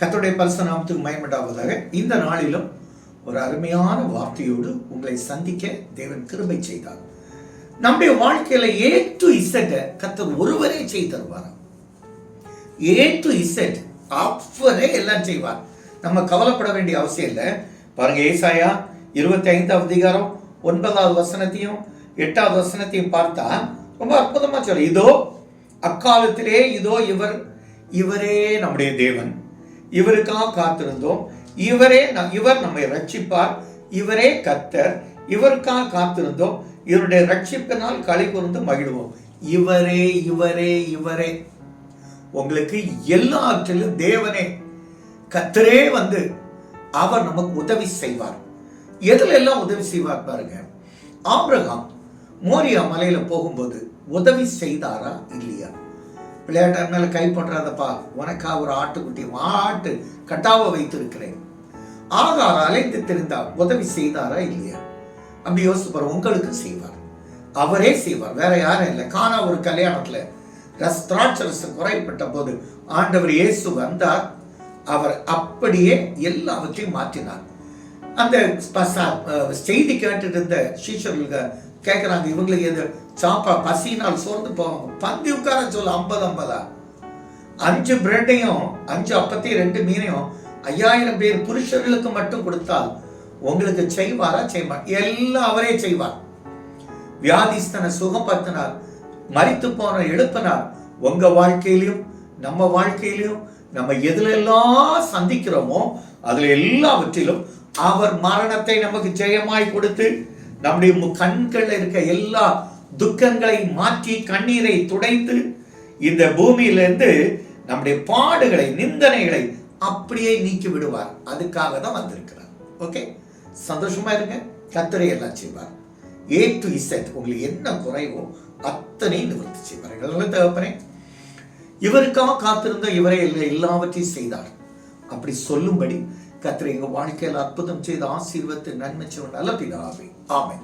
கர்த்தருடைய பரிசு நாமத்துக்கு மயமண்டாவதாக இந்த நாளிலும் ஒரு அருமையான வார்த்தையோடு உங்களை சந்திக்க தேவன் கிருபை செய்தார். நம்முடைய வாழ்க்கையில ஏ டு இசட் கத்தர் ஒருவரே செய்து தருவார் ஏ டு இசட் அவரே எல்லாம் செய்வார். நம்ம கவலைப்பட வேண்டிய அவசியம் இல்லை. பாருங்க ஏசாயா இருபத்தி ஐந்தாவது அதிகாரம் ஒன்பதாவது வசனத்தையும் எட்டாவது வசனத்தையும் பார்த்தா ரொம்ப அற்புதமா சொல்ல இதோ அக்காலத்திலே இதோ இவர் இவரே நம்முடைய தேவன். இவருக்காக காத்திருந்தோம். இவரே இவர் நம்மை ரட்சிப்பார். இவரே கத்தர். இவருக்காக காத்திருந்தோம். இவருடைய ரட்சிப்பினால் களி கூர்ந்து மகிழ்வோம். இவரே இவரே இவரே. உங்களுக்கு எல்லாற்றிலும் தேவனே. கத்தரே வந்து அவர் நமக்கு உதவி செய்வார். எதுல எல்லாம் உதவி செய்வார் பாருங்க. ஆப்ரகாம் மோரியா மலையில போகும்போது உதவி செய்தாரா இல்லையா? விளையாட்டு மேலே கை பண்றாதப்பா உனக்கா ஒரு ஆட்டுக்குட்டி மாட்டு கட்டாவ வைத்திருக்கிறேன். ஆகார் அலைந்து தெரிந்தா உதவி செய்தாரா இல்லையா? அப்படி யோசிப்பார் உங்களுக்கு செய்வார். அவரே செய்வார் வேற யாரும் இல்லை. காணா ஒரு கல்யாணத்துல ரஸ் திராட்சரசு குறைப்பட்ட போது ஆண்டவர் இயேசு வந்தார். அவர் அப்படியே எல்லாவற்றையும் மாற்றினார். அந்த செய்தி கேட்டுட்டு இருந்த சீஷர்களுக்கு கேட்குறாங்க இவங்களுக்கு எது? சாப்பா பசினால் சோர்ந்து போவாங்க. பந்தி உட்கார சொல்ல ஐம்பது ஐம்பதா? அஞ்சு பிரெட்டையும் அஞ்சு அப்பத்தையும் ரெண்டு மீனையும் ஐயாயிரம் பேர் புருஷர்களுக்கு மட்டும் கொடுத்தால் உங்களுக்கு செய்வாரா செய்வார் எல்லாம் அவரே செய்வார். வியாதிஸ்தனை சுகப்படுத்தினார் மறித்து போன எழுப்பினார் உங்க வாழ்க்கையிலையும் நம்ம வாழ்க்கையிலையும் நம்ம எதுல எல்லாம் சந்திக்கிறோமோ அதுல எல்லாவற்றிலும் அவர் மரணத்தை நமக்கு ஜெயமாய் கொடுத்து நம்முடைய மு- கண்கள்ல இருக்க எல்லா துக்கங்களை மாற்றி கண்ணீரை துடைத்து இந்த பூமியிலிருந்து நம்முடைய பாடுகளை நிந்தனைகளை அப்படியே நீக்கி விடுவார். அதுக்காக தான் வந்திருக்கிறார். ஓகே சந்தோஷமா இருங்க. கத்தரை எல்லாம் செய்வார். ஏ டு இசட் உங்களுக்கு என்ன குறைவோ அத்தனை நிவர்த்தி செய்வார். எங்களுக்கு தகப்பனே இவருக்காக காத்திருந்த இவரே எல்லாவற்றையும் செய்தார். அப்படி சொல்லும்படி கத்திரை எங்க வாழ்க்கையில் அற்புதம் செய்த ஆசீர்வத்தை நன்மை செய்வோம். நல்ல பிதாவே. ஆமை